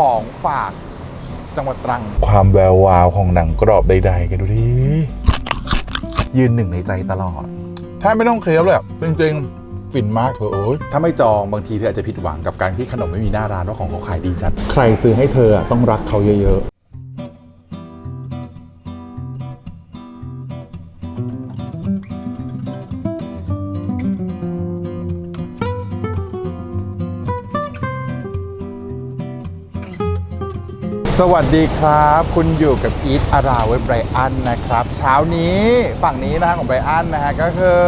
ของฝากจังหวัดตรัง ความแวววาวของหนังกรอบใดๆกันดูดิยืนหนึ่งในใจตลอด ถ้าไม่ต้องเคี้ยวเลยอะจริงๆ ฟินมากเธอโอ้ยถ้าไม่จองบางทีเธออาจจะผิดหวังกับการที่ขนมไม่มีหน้าร้านว่าของเขาขายดีจัด ใครซื้อให้เธออะต้องรักเขาเยอะ สวัสดีครับ คุณอยู่กับอีทอาราเวบไรอันนะครับ เช้านี้ฝั่งนี้นะฮะของไบรอันนะฮะก็คือ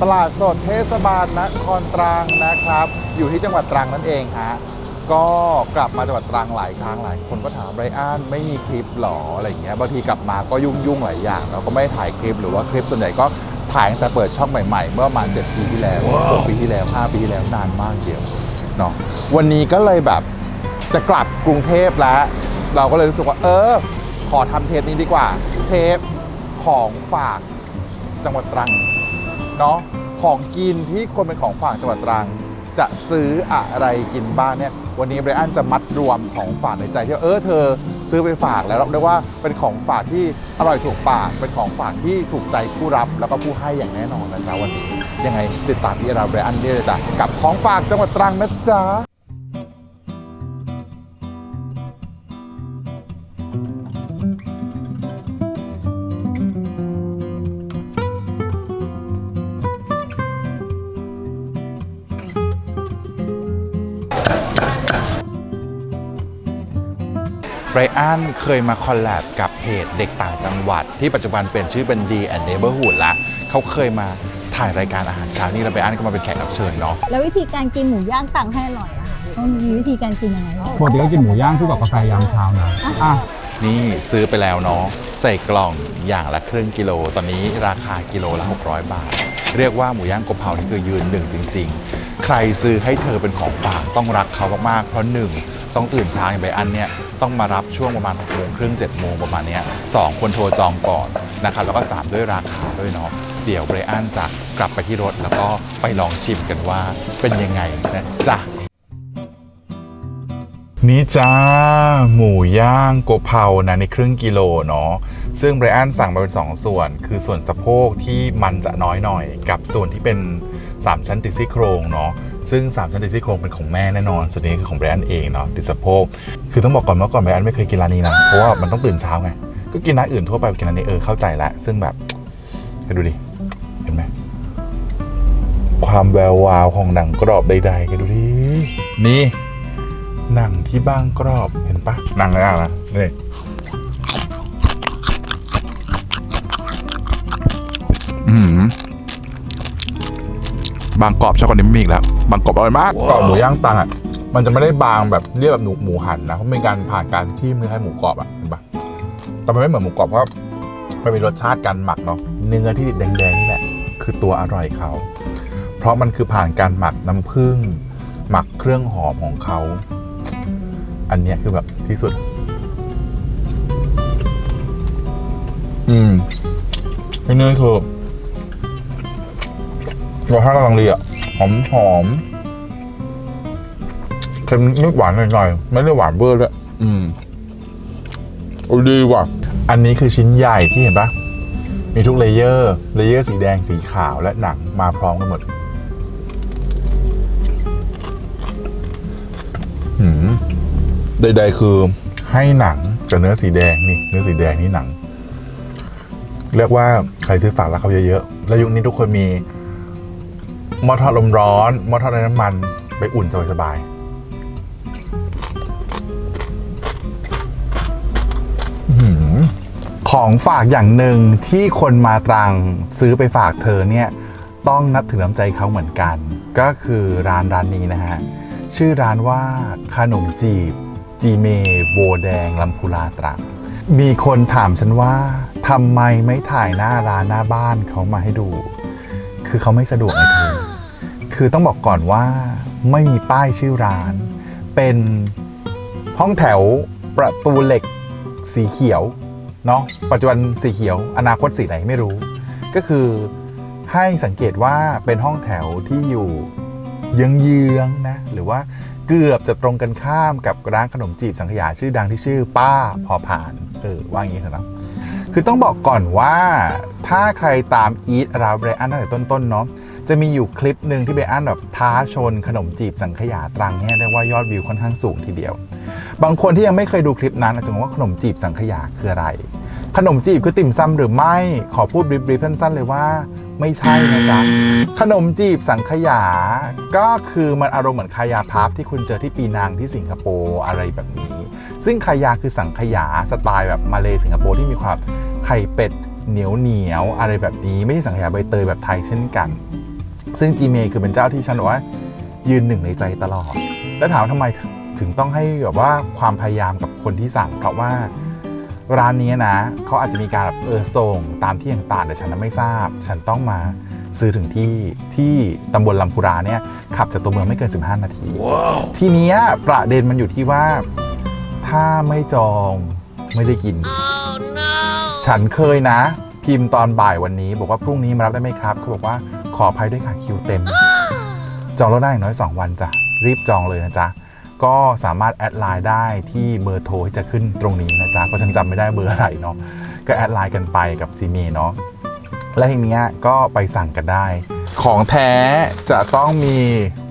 ตลาดสดเทศบาลนครตรังนะครับ อยู่ที่จังหวัดตรังนั่นเองฮะก็กลับมาจังหวัดตรังหลายครั้งหลายคนก็ถามไบรอันไม่มีคลิปหรออะไรอย่างเงี้ยบางทีกลับมาก็ยุ่งยุ่งๆหลายอย่างเราก็ไม่ถ่ายคลิปหรือว่าคลิปส่วนใหญ่ก็ถ่ายตั้งแต่เปิดช่องใหม่ๆ เมื่อประมาณ7ปีที่แล้ว6ปีที่แล้ว5ปีที่แล้วนานมากเดียวเนาะวันนี้ก็เลยแบบจะกลับกรุงเทพแล้ว เราก็เลยรู้สึกว่า เออ ขอทำเทปนี้ดีกว่า เทปของฝากจังหวัดตรังเนาะของกินที่คนเป็นของฝากจังหวัดตรัง จะซื้ออะไรกินบ้างเนี่ย วันนี้ไบรอันจะมัดรวมของฝากในใจที่ว่าเออเธอซื้อไปฝากแล้วเรียกว่าเป็นของฝากที่อร่อยถูกปากเป็นของฝากที่ถูกใจผู้รับแล้วก็ผู้ให้อย่างแน่นอนนะจ๊ะวันนี้ ยังไงติดตามพี่เราไบรอันได้เลยจ้ะกับของฝากจังหวัดตรังนะจ๊ะ ไบรอันเคยมาคอลแลบกับเพจเด็กต่างจังหวัด ที่ปัจจุบันเปลี่ยนชื่อเป็น D and Neighborhood ละเขาเคยมาถ่ายรายการอาหารเช้านี่แล้วไบรอันก็มาเป็นแขกรับเชิญเนาะแล้ววิธีการกินหมูย่างตังให้อร่อยอะค่ะต้องมีวิธีการกินยังไงบ้างปกติก็กินหมูย่างคู่กับกาแฟยามเช้านะอะนี่ซื้อไปแล้วเนาะใส่กล่องอย่างละครึ่งกิโลตอนนี้ราคากิโลละ 600 บาท เรียกว่าหมูย่างกบเผานี่คือยืนหนึ่งจริง ๆ ใครซื้อให้เธอเป็นของฝากต้องรักเขามากๆ เพราะหนึ่งต้องตื่นเช้าอย่างไบรอันเนี่ยต้องมารับช่วงประมาณ6โมงครึ่ง7โมงประมาณเนี้ยสองคนโทรจองก่อนนะครับแล้วก็สามด้วยราคาด้วยเนาะเดี๋ยวไบรอันจะกลับไปที่รถแล้วก็ไปลองชิมกันว่าเป็นยังไงนะจ๊ะนี่จ้า หมูย่างโกเพรานะในครึ่งกิโลเนาะซึ่งไบรอันสั่งมาเป็น 2 ส่วน คือส่วนสะโพกที่มันจะน้อยหน่อย กับส่วนที่เป็น 3 ชั้นติดซี่โครงเนาะซึ่ง 3 ชั้นติดซี่โครงเป็นของแม่แน่นอน ส่วนนี้คือของไบรอันเองเนาะติดสะโพกคือต้องบอกก่อนเมื่อก่อนไบรอันไม่เคยกินร้านนี้นะเพราะว่ามันต้องตื่นเช้าไงก็กินร้านอื่นทั่วไปกินร้านนี้เออเข้าใจแล้วซึ่งแบบให้ดูดิเห็นไหมความแวววาวของหนังกรอบใดๆกันดูดินี่หนังที่บางกรอบเห็นปะหนังอะไรอะนะนี่อืม บางกรอบชอบกว่านี้ไม่มีอีกแล้ว บางกรอบอร่อยมากกรอบหมูย่างตังอะมันจะไม่ได้บางแบบเรียบแบบหนูหมูหันนะเพราะมีการผ่านการที่มือให้หมูกรอบอะเห็นปะแต่มันไม่เหมือนหมูกรอบเพราะมันมีรสชาติการหมักเนาะเนื้อที่แดงๆนี่แหละ คือตัวอร่อยเขา เพราะมันคือผ่านการหมักน้ำผึ้งหมักเครื่องหอมของเขา อันเนี้ยคือแบบที่สุด อืมไม่เนื้อคือ รสชาติกำลังดีอะหอมหอมเค็มนิดหวานหน่อยๆไม่ได้หวานเบอร์ด้วยอืมโอ้ดีว่ะ อันนี้คือชิ้นใหญ่ที่เห็นปะมีทุกเลเยอร์เลเยอร์สีแดงสีขาวและหนังมาพร้อมกันหมดหืมใดๆคือให้หนังกับเนื้อสีแดงนี่ เนื้อสีแดงนี่หนัง เรียกว่าใครซื้อฝากแล้วเขาเยอะๆ แล้วยุคนี้ทุกคนมี หม้อทอดลมร้อนหม้อทอดไร้น้ำมันไปอุ่นสบายๆอื้อหือของฝากอย่างหนึ่งที่คนมาตรังซื้อไปฝากเธอเนี่ย ต้องนับถือน้ำใจเขาเหมือนกัน ก็คือร้านร้านนี้นะฮะ ชื่อร้านว่าขนมจีบ จีเมโบแดงลำพูลาตรัง มีคนถามฉันว่าทำไมไม่ถ่ายหน้าร้านหน้าบ้านเขามาให้ดู คือเขาไม่สะดวกไงเธอ คือต้องบอกก่อนว่าไม่มีป้ายชื่อร้าน เป็นห้องแถวประตูเหล็กสีเขียวเนาะปัจจุบันสีเขียว อนาคตสีไหนไม่รู้ ก็คือให้สังเกตว่าเป็นห้องแถวที่อยู่เยื้องๆนะหรือว่าเกือบจะตรงกันข้ามกับร้านขนมจีบสังขยาชื่อดังที่ชื่อป้าพอผ่านเออว่าอย่างนี้เถอะนะคือต้องบอกก่อนว่าถ้าใครตามอีทราเบรอันตั้งแต่ต้นๆเนาะ จะมีอยู่คลิปหนึ่งที่เบรอันแบบท้าชนขนมจีบสังขยาตรังเนี่ยเรียกว่ายอดวิวค่อนข้างสูงทีเดียว บางคนที่ยังไม่เคยดูคลิปนั้นอาจจะงงว่าขนมจีบสังขยาคืออะไร ขนมจีบคือติ่มซำหรือไม่ขอพูดบรีฟๆสั้นๆ เลยว่าไม่ใช่นะจ๊ะ ขนมจีบสังขยา ก็คือมันอารมณ์เหมือนคายาพัฟที่คุณเจอที่ปีนังที่สิงคโปร์อะไรแบบนี้ ซึ่งคายาคือสังขยาสไตล์แบบมาเลสิงคโปร์ที่มีความไข่เป็ดเหนียวเหนียวๆอะไรแบบนี้ ไม่ใช่สังขยาใบเตยแบบไทยเช่นกัน ซึ่งจีเมย์คือเป็นเจ้าที่ฉันบอกว่ายืนหนึ่งในใจตลอด แล้วถามว่าทำไมถึงต้องให้แบบว่าความพยายามกับคนที่สั่ง เพราะว่าร้านนี้นะเขาอาจจะมีการแบบเออส่งตามที่ต่างๆแต่ฉันนั้นไม่ทราบ ฉันต้องมาซื้อถึงที่ที่ตำบลลำพูราเนี่ยขับจากตัวเมืองไม่เกิน 15 นาทีทีเนี้ยประเด็นมันอยู่ที่ว่า ถ้าไม่จองไม่ได้กินฉันเคยนะ พิมพ์ตอนบ่ายวันนี้ บอกว่าพรุ่งนี้มารับได้ไหมครับเขาบอกว่า ขออภัยด้วยค่ะคิวเต็ม จองรถได้อย่างน้อย 2 วันจ้ะ รีบจองเลยนะจ๊ะ ก็สามารถแอดไลน์ได้ที่เบอร์โทรที่จะขึ้นตรงนี้นะจ๊ะ เพราะฉันจำไม่ได้เบอร์อะไรเนาะ ก็แอดไลน์กันไปกับซีเมเนาะ และทีเนี้ยก็ไปสั่งกันได้ ของแท้จะต้องมี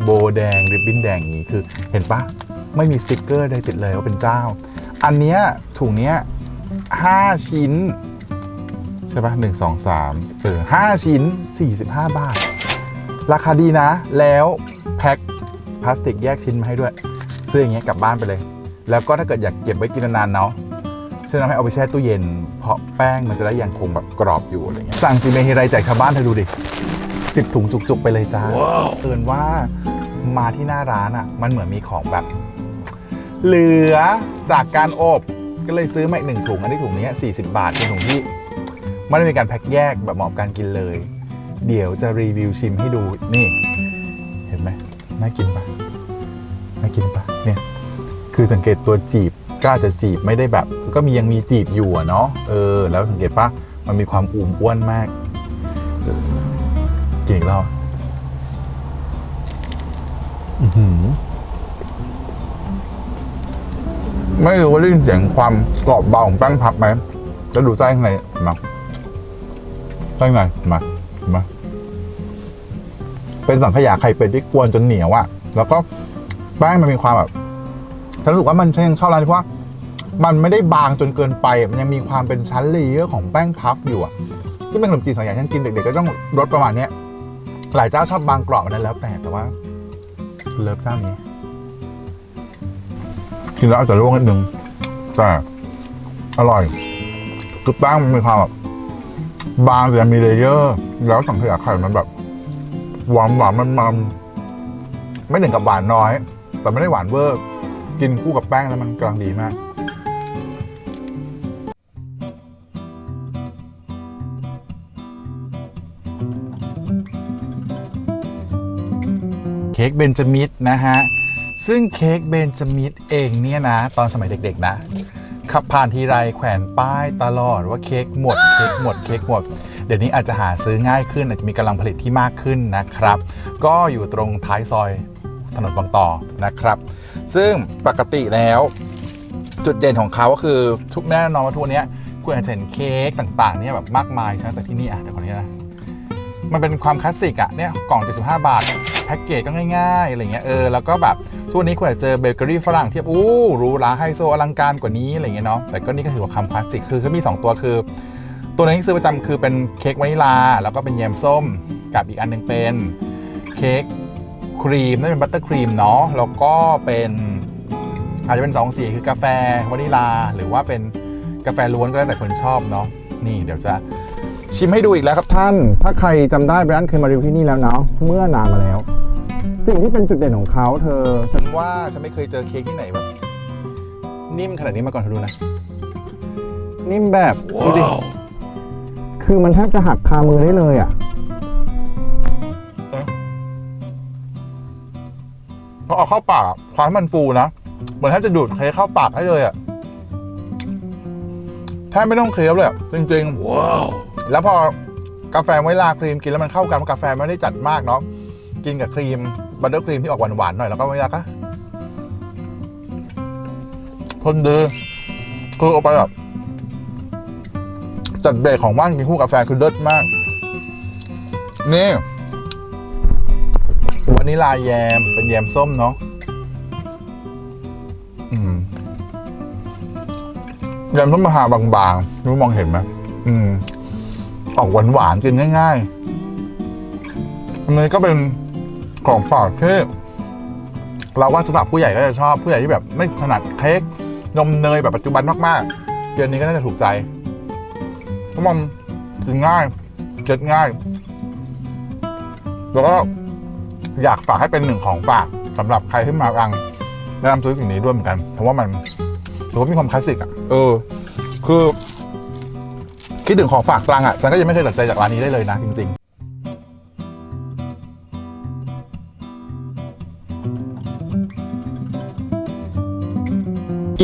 โบแดงริบบิ้นแดงอย่างนี้คือเห็นปะไม่มีสติกเกอร์ใดติดเลยว่าเป็นเจ้า อันเนี้ยถุงเนี้ย5ชิ้น ใช่ปะหนึ่งสองสามเออห้าชิ้น 45 บาท ราคาดีนะ แล้วแพ็คพลาสติกแยกชิ้นมาให้ด้วย ซื้ออย่างเงี้ยกลับบ้านไปเลย แล้วก็ถ้าเกิดอยากเก็บไว้กินนานๆเนาะฉันทำให้เอาไปแช่ตู้เย็น เพราะแป้งมันจะได้ยังคงแบบกรอบอยู่อะไรเงี้ยสั่งซีเมฮิไรแจกชาวบ้านเธอดูดิสิบถุงจุกๆไปเลยจ้าเตือนว่ามาที่หน้าร้านอะ่ะ มันเหมือนมีของแบบ เหลือจากการอบก็เลยซื้อมาอีกหนึ่งถุงอันนี้ถุงนี้40 บาทเป็นถุงที่ ไม่ได้มีการแพ็คแยกแบบเหมาะกับการกินเลย เดี๋ยวจะรีวิวชิมให้ดูนี่ เห็นไหมน่ากินปะน่ากินปะเนี่ยคือสังเกตตัวจีบก็อาจจะจีบไม่ได้แบบ ก็มียังมีจีบอยู่เนาะเออ แล้วสังเกตปะมันมีความอุ่มอ้วนมากเกินอีกรอบไม่รู้ว่าได้ยินเสียงความกรอบเบาของแป้งพับไหมแล้วดูไส้ข้างในมา ได้ไงมามาเป็นสังขยาไข่เป็ดที่กวนจนเหนียวอะแล้วก็แป้งมันมีความแบบฉันรู้สึกว่ามันยังชอบร้านนี้เพราะว่า มันไม่ได้บางจนเกินไป มันยังมีความเป็นชั้นเลเยอร์ของแป้งพัฟอยู่อะที่เป็นขนมจีนสังขยาฉันกินเด็กๆก็ต้องรสประมาณเนี้ยหลายเจ้าชอบบางกรอบนนั้นแล้วแต่แต่ว่า เลิฟเจ้านี้กินแล้วอาจจะร่วงนิดนึงแต่อร่อยคือแป้งมันมีความแบบ บางแต่มีเลเยอร์ แล้วสังขยาไข่มันแบบหวานหวานมันมันไม่ถึงกับหวานน้อย แต่ไม่ได้หวานเวอร์กินคู่กับแป้งแล้วมันกำลังดีมากเค้กเบนจามิดนะฮะ ซึ่งเค้กเบนจามิดเองเนี่ยนะ ตอนสมัยเด็กๆนะ ขับผ่านทีไรแขวนป้ายตลอดว่าเค้กหมดเค้กหมดเค้กหมด เดี๋ยวนี้อาจจะหาซื้อง่ายขึ้น อาจจะมีกำลังผลิตที่มากขึ้นนะครับ ก็อยู่ตรงท้ายซอยถนนบางต่อนะครับ ซึ่งปกติแล้วจุดเด่นของเขาก็คือทุกแน่นอนว่าทุกวันเนี้ยคุณอาจจะเห็นเค้กต่างๆเนี่ยแบบมากมายใช่ไหมแต่ที่นี่อะเดี๋ยวขออนุญาตนะมันเป็นความคลาสสิกอะเนี่ยกล่อง 75 บาทแพ็กเกจก็ง่ายๆอะไรเงี้ยเออแล้วก็แบบ ทุกวันนี้คุณอาจจะเจอเบเกอรี่ฝรั่งที่แบบอู้รูหราไฮโซอลังการกว่านี้อะไรเงี้ยเนาะแต่ก็นี่ก็ถือว่าคำคลาสสิกคือเขามี 2 ตัวคือ ตัวนี้ที่ซื้อประจำคือเป็นเค้กวานิลา แล้วก็เป็นแยมส้มกับอีกอันหนึงเป็นเค้กครีมนั่นเป็นบัตเตอร์ครีมเนาะแล้วก็เป็นอาจจะเป็นสองสีคือกาแฟวานิลา หรือว่าเป็นกาแฟล้วนก็แล้วแต่คนชอบเนาะนี่เดี๋ยวจะชิมให้ดูอีกแล้วครับท่าน ถ้าใครจำได้แบรนด์เคยมารีวิวที่นี่แล้วเนาะเมื่อนานมาแล้ว สิ่งที่เป็นจุดเด่นของเขาเธอ ฉันว่าฉันไม่เคยเจอเค้กที่ไหนแบบนิ่มขนาดนี้มาก่อนเธอดูนะ นิ่มแบบดูดิคือมันแทบจะหักคามือได้เลยอะพอเอาเข้าปากอะความมันฟูนะเหมือนแทบจะดูดเค้กเข้าปากให้เลยอะแทบไม่ต้องเคี้ยวเลยอะจริงๆแล้วพอกาแฟไวลาครีมกินแล้วมันเข้ากันเพราะกาแฟไม่ได้จัดมากเนาะกินกับครีม บัตเตอร์ครีมที่ออกหวานๆหน่อยแล้วก็ไม่ยากอะทนดีคือเอาไปแบบจัดเบรกของว่านกินคู่กาแฟคือเลิศมาก นี่วานิลาแยมเป็นแยมส้มเนาะแยมส้มมหาบางๆรู้มองเห็นไหมอืม ออกหวานๆกินง่ายๆอันนี้ก็เป็น ของฝากที่เราว่าสำหรับผู้ใหญ่ก็จะชอบผู้ใหญ่ที่แบบไม่ถนัดเค้กนมเนยแบบปัจจุบันมากๆเดือนนี้ก็น่าจะถูกใจเพราะมันกินง่ายเก็ดง่าย แล้วก็อยากฝากให้เป็นหนึ่งของฝากสำหรับใครที่มารังแนะนำซื้อสิ่งนี้ด้วยเหมือนกันเพราะว่ามันถือว่ามีความคลาสสิกอะเออ คือคิดถึงของฝากตรังอะฉันก็ยังไม่เคยตัดใจจากร้านนี้ได้เลยนะจริง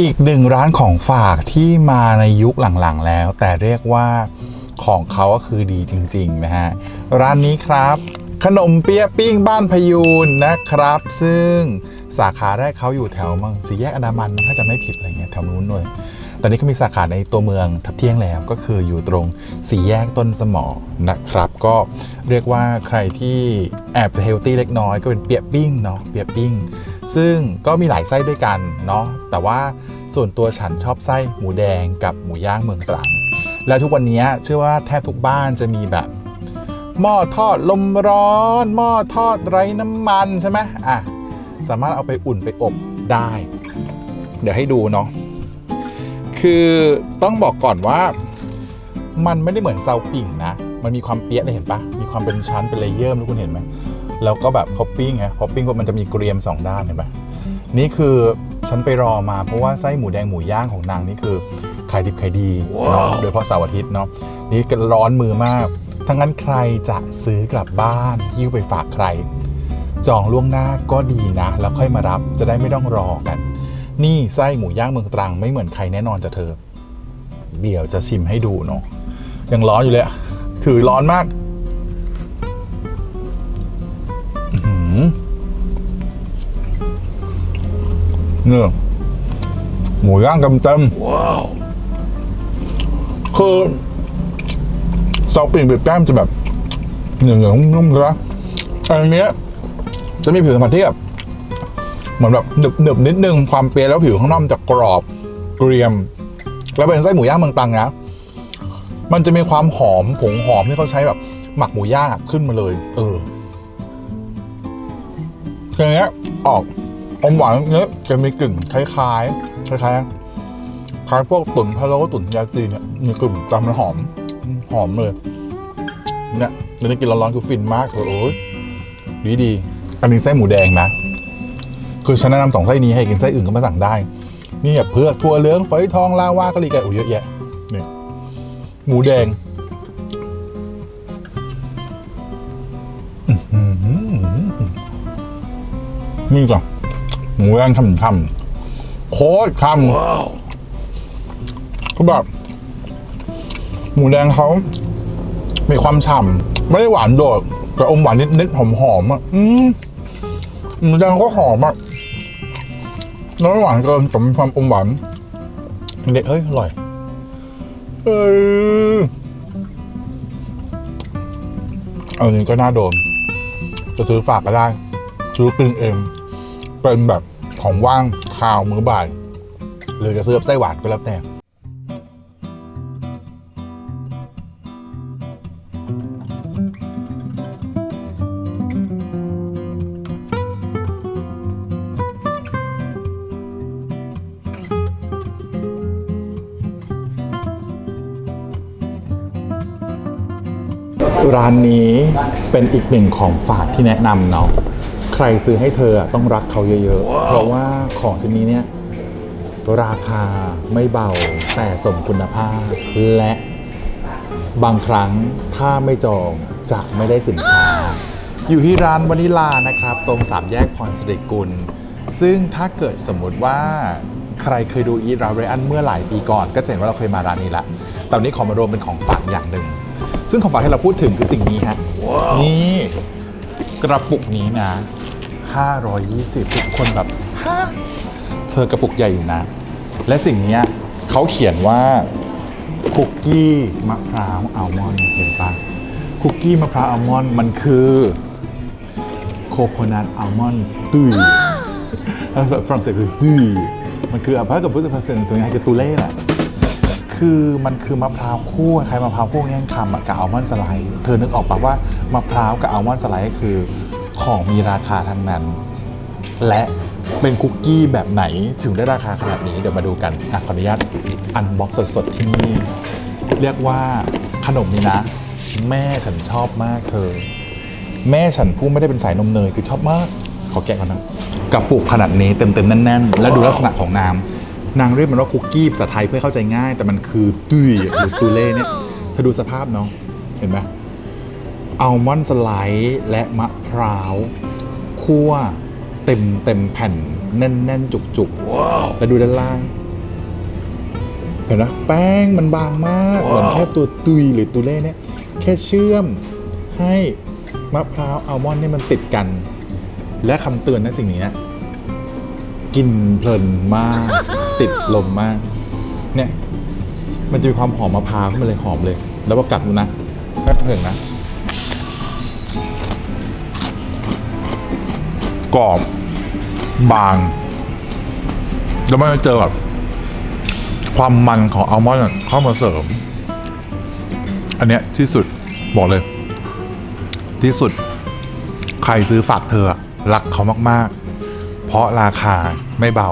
อีกหนึ่งร้านของฝากที่มาในยุคหลังๆแล้ว แต่เรียกว่าของเขาก็คือดีจริงๆนะฮะ ร้านนี้ครับขนมเปี๊ยะปิ้งบ้านพยูนนะครับ ซึ่งสาขาแรกเขาอยู่แถวมังสีแยกอนามันถ้าจะไม่ผิดอะไรเงี้ยแถวนู้นเลยตอนนี้เขามีสาขาในตัวเมืองทับเที่ยงแล้วก็คืออยู่ตรงสี่แยกต้นสมอนะครับ ก็เรียกว่าใครที่แอบจะเฮลตี้เล็กน้อยก็เป็นเปี๊ยกปิ้งเนาะเปี๊ยกปิ้ง ซึ่งก็มีหลายไส้ด้วยกันเนาะแต่ว่าส่วนตัวฉันชอบไส้หมูแดงกับหมูย่างเมืองตรังและทุกวันนี้เชื่อว่าแทบทุกบ้านจะมีแบบหม้อทอดลมร้อน หม้อทอดไร้น้ำมันใช่ไหมอะสามารถเอาไปอุ่นไปอบได้ เดี๋ยวให้ดูเนาะคือต้องบอกก่อนว่ามันไม่ได้เหมือนเซาปิ่งนะ มันมีความเปี๊ยะเลยเห็นปะมีความเป็นชั้นเป็นเลเยอร์ทุกคนเห็นไหม แล้วก็แบบพอปิ้งไงพอปิ้งปุ๊บมันจะมีเกรียมสองด้านเห็นปะนี่คือฉันไปรอมาเพราะว่าไส้หมูแดงหมูย่างของนางนี่คือขายดิบขายดีเนาะโดยเฉพาะเสาร์อาทิตย์เนาะนี่ก็ร้อนมือมากทั้งนั้นใครจะซื้อกลับบ้านหิ้วไปฝากใคร จองล่วงหน้าก็ดีนะ แล้วค่อยมารับจะได้ไม่ต้องรอกัน นี่ไส้หมูย่างเมืองตรังไม่เหมือนใครแน่นอนจะเธอ เดี๋ยวจะชิมให้ดูเนาะยังร้อนอยู่เลยอะถือร้อนมาก เนี่ยหมูย่างเต็มๆว้าวคือซอสปิ่งเปแป้มจะแบบเหนียวๆนุ่มๆใช่ปะอันเนี้ยจะมีผิวสัมผัสที่แบบเหมือนแบบหนึบหนึบนิดนึงความเปรี้ยวแล้วผิวข้างนอกมันจะกรอบเกรียม แล้วเป็นไส้หมูย่างเมืองตรังนะมันจะมีความหอมผงหอมที่เขาใช้แบบ หมักหมูย่างอะขึ้นมาเลย เอออย่างเงี้ยออก อมหวานเนี้ยจะมีกลิ่นคล้ายๆ คล้ายๆคล้ายพวกตุ๋นพะโล้ตุ๋นยาจีนเนี่ยมีกลิ่นจำมันหอม หอมเลย เนี่ยเดี๋ยวนี้กินร้อนๆคือฟินมากเลยโอ้ยดีดีอันนี้ไส้หมูแดงนะ คือฉันแนะนำสองไส้นี้ให้กินไส้อื่นก็มาสั่งได้ นี่แบบเพือกถั่วเหลืองฝอยทองลาวากะหรี่ไก่โอ้เยอะแยะนี่หมูแดงนี่ก่อน หมูแดงช่ำๆโคตรช่ำก็แบบหมูแดงเขามีความฉ่ำไม่ได้หวานโดดแต่อมหวานนิดๆหอมๆอะอืมหมูแดงก็หอมอะแล้วไม่หวานเกินแต่มีความอมหวานเด็ดเฮ้ยอร่อยเออเอาจริงก็น่าโดน จะซื้อฝากก็ได้ ซื้อกินเอง เป็นแบบ ของว่างคาวมื้อบ่าย หรือจะซื้อไส้หวานก็แล้วแต่ร้านนี้เป็นอีกหนึ่งของฝากที่แนะนำเนาะ ใครซื้อให้เธออะต้องรักเขาเยอะๆ เพราะว่าของชิ้นนี้เนี่ยราคาไม่เบาแต่สมคุณภาพ และบางครั้งถ้าไม่จองจะไม่ได้สินค้า อยู่ที่ร้านวานิลานะครับ ตรงสามแยกพรสิริกุล ซึ่งถ้าเกิดสมมุติว่าใครเคยดูอีทราเรอันเมื่อหลายปีก่อน ก็จะเห็นว่าเราเคยมาร้านนี้ละแต่วันนี้ขอมารวมเป็นของฝากอย่างหนึ่ง ซึ่งของฝากที่เราพูดถึงคือสิ่งนี้ฮะ นี่กระปุกนี้นะ 520 ทุกคนแบบฮะเธอกระปุกใหญ่อยู่นะ และสิ่งเนี้ยเขาเขียนว่าคุกกี้มะพร้าวอัลมอนด์เห็นปะคุกกี้มะพร้าวอัลมอนด์มันคือโคโคนัทอัลมอนด์ตุ้ยภาษาฝรั่งเศสคือตุ้ยมันคืออะภาษากับพุทธภาษาส่วนใหญ่คือตูเล่แหละคือมันคือมะพร้าวคั่วใครมะพร้าวคั่วแง่งคำอะกับอัลมอนด์สไลด์เธอนึกออกปะว่ามะพร้าวกับอัลมอนด์สไลด์คือ ของมีราคาทั้งนั้น และเป็นคุกกี้แบบไหนถึงได้ราคาขนาดนี้เดี๋ยวมาดูกันอะขออนุญาตอันบ็อกสดๆที่นี่ เรียกว่าขนมนี้นะ แม่ฉันชอบมากเธอ แม่ฉันผู้ไม่ได้เป็นสายนมเนยคือชอบมาก ขอแกะก่อนนะกระปุกขนาดนี้เต็มๆแน่นๆ และดูลักษณะของน้ำนางเรียกมันว่าคุกกี้ภาษาไทยเพื่อเข้าใจง่าย แต่มันคือตุยหรือตูเล่เนี่ยเธอดูสภาพเนาะเห็นไหม อัลมอนด์สไลด์และมะพร้าวคั่วเต็มเต็มแผ่นแน่นๆจุกๆแล้วดูด้านล่าง เห็นไหมแป้งมันบางมากเหมือนแค่ตัวตุยหรือตูเล่เนี่ยแค่เชื่อมให้มะพร้าวอัลมอนด์เนี่ยมันติดกัน และคำเตือนนะสิ่งนี้นะกินเพลินมาก ติดลมมาก เนี่ย มันจะมีความหอมมะพร้าวขึ้นมาเลยหอมเลย แล้วก็กัดดูนะแป๊บเพิ่งนะ กรอบบาง แล้วมันจะเจอแบบความมันของอัลมอนด์เข้ามาเสริม อันเนี้ยที่สุดบอกเลย ที่สุด ใครซื้อฝากเธอรักเขามากๆ เพราะราคาไม่เบา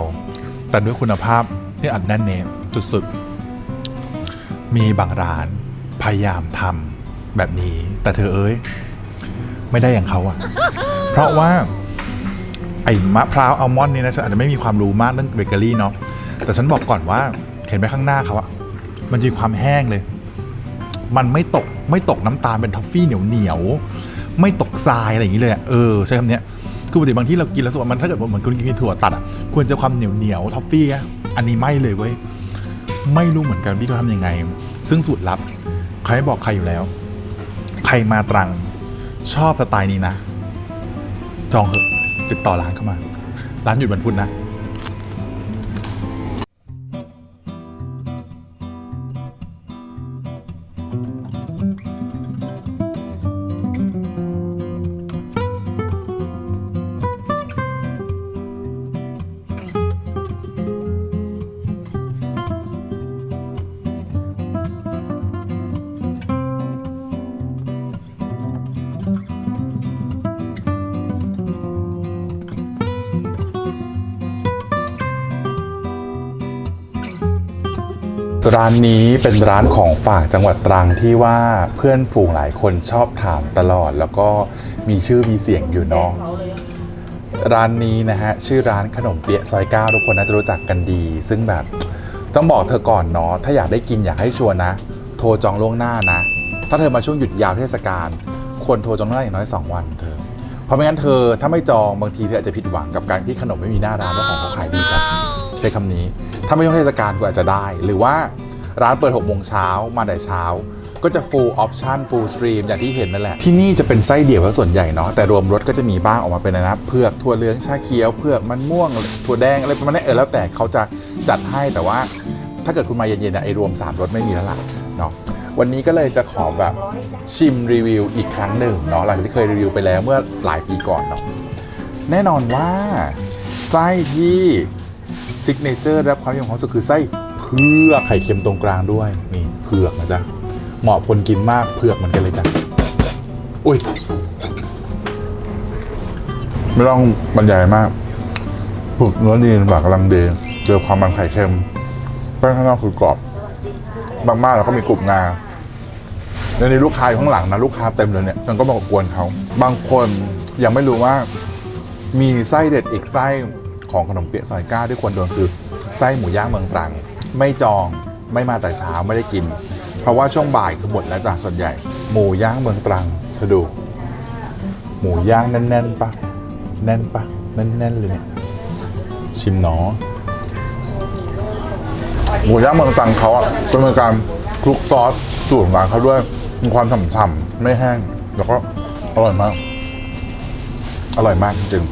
แต่ด้วยคุณภาพที่อัดแน่นเนจุดสุดมีบางร้านพยายามทำแบบนี้ แต่เธอเอ้ย ไม่ได้อย่างเขาอะเพราะว่า ไอ้มะพร้าวอัลมอนด์นี่นะฉันอาจจะไม่มีความรู้มากเรื่องเบเกอรี่เนาะแต่ฉันบอกก่อนว่าเห็นไหมข้างหน้าเขาอะมันมีความแห้งเลย มันไม่ตกไม่ตกน้ำตาลเป็นทัฟฟี่เหนียวเหนียวไม่ตกทรายอะไรอย่างนี้เลยเออใช้คำเนี้ยคือปกติบางที่เรากินแล้วสึกว่ามันถ้าเกิดเหมือนคุณกินถั่วตัดอะควรจะความเหนียวเหนียวทัฟฟี่อะอันนี้ไม่เลยเว้ยไม่รู้เหมือนกันพี่เขาทำยังไง ซึ่งสูตรลับใครไม่บอกใครอยู่แล้ว ใครมาตรังชอบสไตล์นี้นะ จองเหอะ ติดต่อร้านเข้ามา ร้านหยุดวันพุธนะ ร้านนี้เป็นร้านของฝากจังหวัดตรังที่ว่าเพื่อนฝูงหลายคนชอบถามตลอด แล้วก็มีชื่อมีเสียงอยู่เนาะร้านนี้นะฮะชื่อร้านขนมเปี๊ยะซอยเก้าทุกคนน่าจะรู้จักกันดี ซึ่งแบบต้องบอกเธอก่อนเนาะถ้าอยากได้กินอยากให้ชวร์นะ โทรจองล่วงหน้านะ ถ้าเธอมาช่วงหยุดยาวเทศกาลควรโทรจองล่วงหน้าอย่างน้อย 2 วันเธอ เพราะไม่งั้นเธอถ้าไม่จองบางทีเธออาจจะผิดหวังกับการที่ขนมไม่มีหน้าร้านเพราะของเขาขายดีกัน ใช้คำนี้ ถ้าไม่ช่วงเทศกาลก็อาจจะได้ หรือว่าร้านเปิด6โมงเช้ามาแต่เช้า ก็จะ full option full stream อย่างที่เห็นนั่นแหละ ที่นี่จะเป็นไส้เดี่ยวซะส่วนใหญ่เนาะแต่รวมรสก็จะมีบ้างออกมาเป็นนะเผือกถั่วเหลืองชาเขียวเผือกมันม่วงถั่วแดงอะไรประมาณนี้เออแล้วแต่เขาจะจัดให้แต่ว่า ถ้าเกิดคุณมาเย็นๆเนี่ยไอรวม3รสไม่มีแล้วล่ะเนาะวันนี้ก็เลยจะขอแบบชิมรีวิวอีกครั้งหนึ่งเนาะหลังจากที่เคยรีวิวไปแล้วเมื่อหลายปีก่อนเนาะแน่นอนว่าไส้ที่ ซิกเนเจอร์รับความนิยมของสุดคือไส้เผือกไข่เค็มตรงกลางด้วยนี่เผือกนะจ๊ะเหมาะคนกินมากเผือกเหมือนกันเลยจ้ะอุ้ยไม่ต้องบรรยายมากผึกเนื้อดีหวานกำลังดีเจอความมันไข่เค็มแป้งข้างนอกคือกรอบมากๆแล้วก็มีกรุบงาแล้วนี่ลูกค้าอยู่ข้างหลังนะลูกค้าเต็มเลยเนี่ยมันก็มากวนเขา บางคนยังไม่รู้ว่ามีไส้เด็ดอีกไส้ ของขนมเปี๊ยะซอยก้าที่ควรโดนคือไส้หมูย่างเมืองตรัง ไม่จองไม่มาแต่เช้าไม่ได้กิน เพราะว่าช่วงบ่ายคือหมดแล้วจ้ะส่วนใหญ่ หมูย่างเมืองตรังเธอดู หมูย่างแน่นๆปะแน่นปะแน่นๆเลยเนี่ยชิมหนอหมูย่างเมืองตรังเขาอะจะมีการคลุกซอสสูตรของร้านเขาด้วยมีความฉ่ำๆไม่แห้ง แล้วก็อร่อยมาก อร่อยมากจริง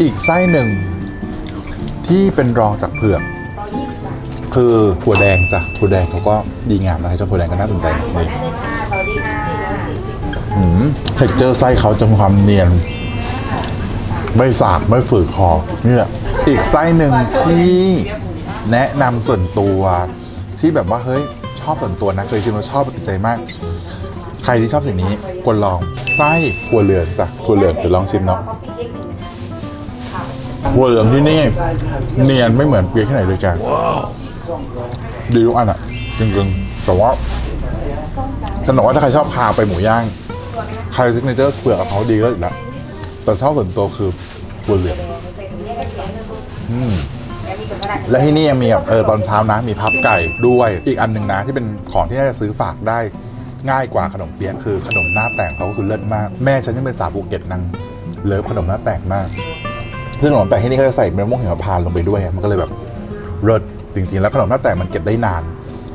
อีกไส้หนึ่งที่เป็นรองจากเผือก คือถั่วแดงจ้ะถั่วแดงเขาก็ดีงามนะเจ้าถั่วแดงก็น่าสนใจนี่อืมเท็กเจอร์ไส้เขาจะมีความเนียน ไม่สากไม่ฝืดคอเนี่ยอีกไส้หนึ่งที่แนะนำส่วนตัวที่แบบว่าเฮ้ยชอบส่วนตัวนะเคยชิมแล้วชอบติดใจมาก ใครที่ชอบสิ่งนี้ควรลองไส้ถั่วเหลืองจ้ะถั่วเหลืองเดี๋ยวลองชิมเนาะ ถั่วเหลืองที่นี่ เนียนไม่เหมือนเปียกที่ไหนเลยกันดีทุกอันอะจริงๆแต่ว่าจะบอกว่าถ้าใครชอบคาวไปหมูย่าง ใครซิกเนเจอร์เปลือกกับเขาดีแล้วอีกแล้วแต่ชอบส่วนตัวคือถั่วเหลืองอืมและที่นี่ยังมีแบบเออตอนเช้านะ มีพับไก่ด้วยอีกอันหนึ่งนะ ที่เป็นของที่น่าจะซื้อฝากได้ง่ายกว่าขนมเปี๊ยะคือขนมหน้าแต่งเขาก็คือเลิศมาก แม่ฉันยังเป็นสาวภูเก็ตนางเลิฟขนมหน้าแต่งมาก ซึ่งขนมแต่งที่นี่เขาจะใส่มะม่วงหิมพานต์ลงไปด้วย มันก็เลยแบบเลิศจริงๆ แล้วขนมหน้าแต่งมันเก็บได้นาน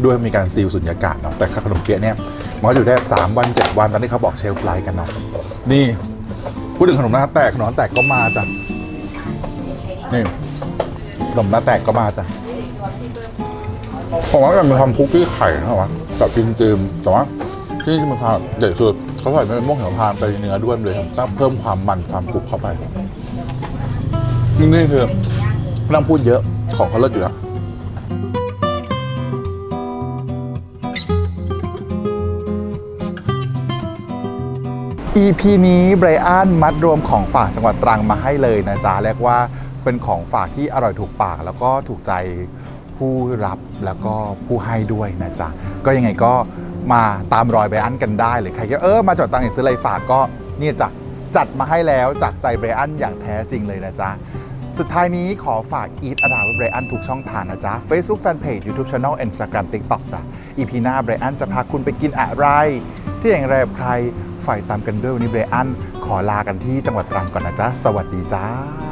ด้วยมีการซีลสุญญากาศเนาะแต่ขนมเปี๊ยะเนี่ยมันก็อยู่ได้สามวันเจ็ดวันตอนที่เขาบอกเชลฟ์ไลฟ์กันเนาะนี่พูดถึงขนมหน้าแตกขนมหน้าแตกก็มาจ้ะนี่ขนมหน้าแตกก็มาจ้ะผมว่ามันมีความคุกกี้ไข่นะวะแบบจืมๆแต่ว่าที่ที่มันความเด็ดคือเขาใส่มะม่วงหิมพานต์ไปเนื้อด้วยเลยครับเพิ่มความมันความกรุบเข้าไป นี่คือไม่ต้องพูดเยอะของเขาเลิศอยู่แล้ว EP นี้ไบรอันมัดรวมของฝากจังหวัดตรังมาให้เลยนะจ๊ะเรียกว่าเป็นของฝากที่อร่อยถูกปาก แล้วก็ถูกใจผู้รับแล้วก็ผู้ให้ด้วยนะจ๊ะก็ยังไงก็มาตามรอยไบรอันกันได้เลยใครก็เออมาจังหวัดตรังอยากซื้ออะไรฝากก็เนี่ยจ้ะจัดมาให้แล้วจากใจไบรอันอย่างแท้จริงเลยนะจ๊ะ สุดท้ายนี้ขอฝาก Eat a r o u n d ไบรอันทุกช่องทางนะจ๊ะ Facebook Fanpage YouTube Channel Instagram TikTok จ้ะอีพีหน้าไบรอันจะพาคุณไปกินอะไร ที่อย่างไรกับใครฝ่ายตามกันด้วยวันนี้ไบรอันขอลากันที่จังหวัดตรังก่อนนะจ๊ะ สวัสดีจ้า